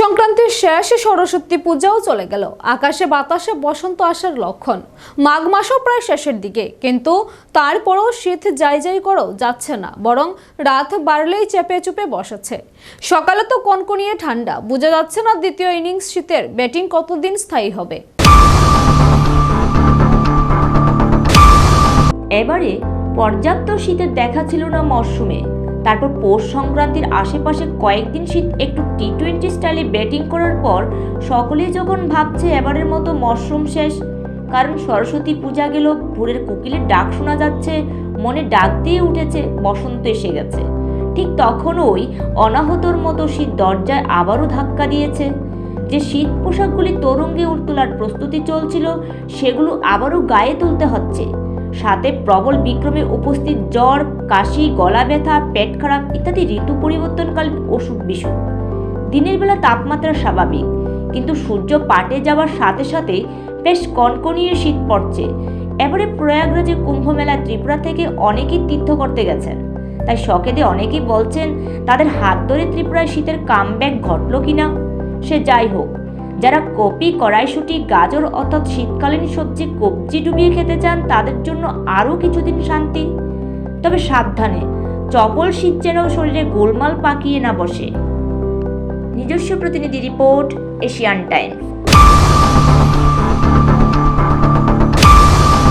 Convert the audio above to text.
সংক্রান্তির শেষে সরস্বতী পূজাও চলে গেল। আকাশে বাতাসে বসন্ত আসার লক্ষণ। মাঘ মাসও প্রায় শেষের দিকে, কিন্তু তারপরেও শীত যাই যাই করেও যাচ্ছে না, বরং রাত বাড়লেই চেপে চুপে বসেছে। সকালে তো কনকনিয়ে ঠান্ডা, বোঝা যাচ্ছে না দ্বিতীয় ইনিংস শীতের ব্যাটিং কতদিন স্থায়ী হবে। এবারে পর্যাপ্ত শীতের দেখা ছিল না মরশুমে। তারপর পৌষ সংক্রান্তির আশেপাশে কয়েকদিন শীত, একটু টি টোয়েন্টি স্টাইলে ব্যাটিং করার পর সকলেই যখন ভাবছে এবারের মতো মরশুম শেষ, কারণ সরস্বতী পূজা গেল, ভোরের কোকিলের ডাক শোনা যাচ্ছে, মনে ডাক দিয়ে উঠেছে, বসন্ত এসে গেছে। ঠিক তখন ওই অনাহতর মতো শীত দরজায় আবারও ধাক্কা দিয়েছে। যে শীত পোশাকগুলি তরঙ্গে তোলার প্রস্তুতি চলছিল, সেগুলো আবারও গায়ে তুলতে হচ্ছে। সাথে প্রবল বিক্রমে উপস্থিত জ্বর, কাশি, গলা ব্যথা, পেট খারাপ ইত্যাদি ঋতু পরিবর্তনকালীন অসুখ বিসুখ। দিনের বেলা তাপমাত্রা স্বাভাবিক, কিন্তু সূর্য পাটে যাওয়ার সাথে সাথে বেশ কনকনিয়ে শীত পড়ছে। এবারে প্রয়াগরাজে কুম্ভ মেলা ত্রিপুরা থেকে অনেকেই তীর্থ করতে গেছেন। তাই সকেদে অনেকেই বলছেন, তাদের হাত ধরে ত্রিপুরায় শীতের কামব্যাক ঘটল কিনা? সে যাই হোক যারা কপি, কড়াইশুটি, গাজর অর্থাৎ শীতকালীন সবজি, কবজি ডুবিয়ে খেতে চান, তাদের জন্য আরও কিছুদিন শান্তি। তবে সাবধানে, চপল শীত যেন শরীরে গোলমাল পাকিয়ে না বসে। নিজস্ব প্রতিনিধি রিপোর্ট, এশিয়ান টাইমস।